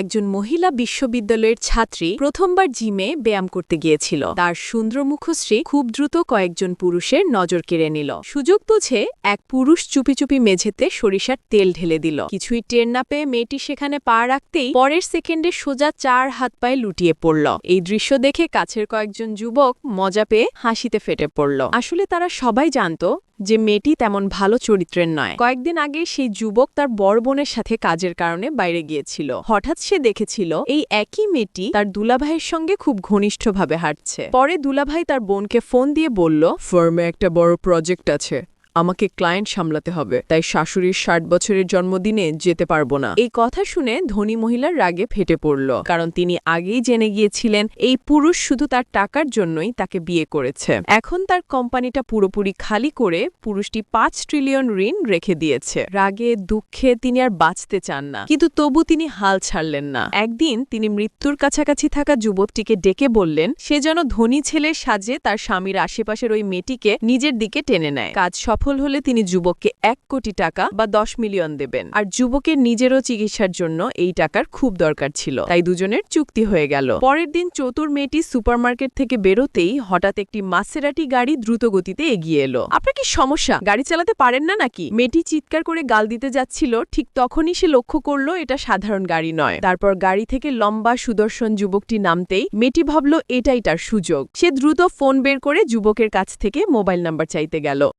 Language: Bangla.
একজন মহিলা বিশ্ববিদ্যালয়ের ছাত্রী প্রথমবার জিমে ব্যায়াম করতে গিয়েছিল। তার সুন্দর মুখশ্রী খুব দ্রুত কয়েকজন পুরুষের নজর কেড়ে নিল। সুযোগ বুঝে এক পুরুষ চুপি চুপি মেঝেতে সরিষার তেল ঢেলে দিল। কিছুই টের না পেয়ে মেয়েটি সেখানে পা রাখতেই পরের সেকেন্ডে সোজা চার হাত পায়ে লুটিয়ে পড়ল। এই দৃশ্য দেখে কাছের কয়েকজন যুবক মজা পেয়ে হাসিতে ফেটে পড়ল। আসলে তারা সবাই জানতো যে মেয়েটি তেমন ভালো চরিত্রের নয়। কয়েকদিন আগে সেই যুবক তার বড় বোনের সাথে কাজের কারণে বাইরে গিয়েছিল। হঠাৎ সে দেখেছিল এই একই মেয়েটি তার দুলাভাইয়ের সঙ্গে খুব ঘনিষ্ঠভাবে হাঁটছে। পরে দুলাভাই তার বোনকে ফোন দিয়ে বলল, ফার্মে একটা বড় প্রজেক্ট আছে। আমাকে ক্লায়েন্ট সামলাতে হবে, তাই শাশুড়ির ষাট বছরের জন্মদিনে যেতে পারব না। এই কথা শুনে ধনী মহিলার রাগে ফেটে পড়ল, কারণ তিনি আগেই জেনে গিয়েছিলেন এই পুরুষ শুধু তার টাকার জন্যই তাকে বিয়ে করেছে। এখন তার কোম্পানিটা পুরোপুরি খালি করে পুরুষটি পাঁচ ট্রিলিয়ন ঋণ রেখে দিয়েছে। রাগে, দুঃখে তিনি আর বাঁচতে চান না। কিন্তু তবু তিনি হাল ছাড়লেন না। একদিন তিনি মৃত্যুর কাছাকাছি থাকা যুবকটিকে ডেকে বললেন, সে যেন ধনী ছেলের সাজে তার স্বামীর আশেপাশের ওই মেয়েটিকে নিজের দিকে টেনে নেয়। কাজ সফল হলে তিনি যুবককে এক কোটি টাকা বা দশ মিলিয়ন দেবেন। আর যুবকের নিজেরও চিকিৎসার জন্য এই টাকার খুব দরকার ছিল। তাই দুজনের চুক্তি হয়ে গেল। পরের দিন চতুর মেয়েটি সুপারমার্কেট থেকে বেরোতেই হঠাৎ একটি মাসেরাটি গাড়ি দ্রুত গতিতে এগিয়ে এলো। আপনার কি সমস্যা? গাড়ি চালাতে পারেন না নাকি? মেয়েটি চিৎকার করে গাল দিতে যাচ্ছিল। ঠিক তখনই সে লক্ষ্য করল এটা সাধারণ গাড়ি নয়। তারপর গাড়ি থেকে লম্বা সুদর্শন যুবকটি নামতেই মেয়েটি ভাবল, এটাই তার সুযোগ। সে দ্রুত ফোন বের করে যুবকের কাছ থেকে মোবাইল নাম্বার চাইতে গেল।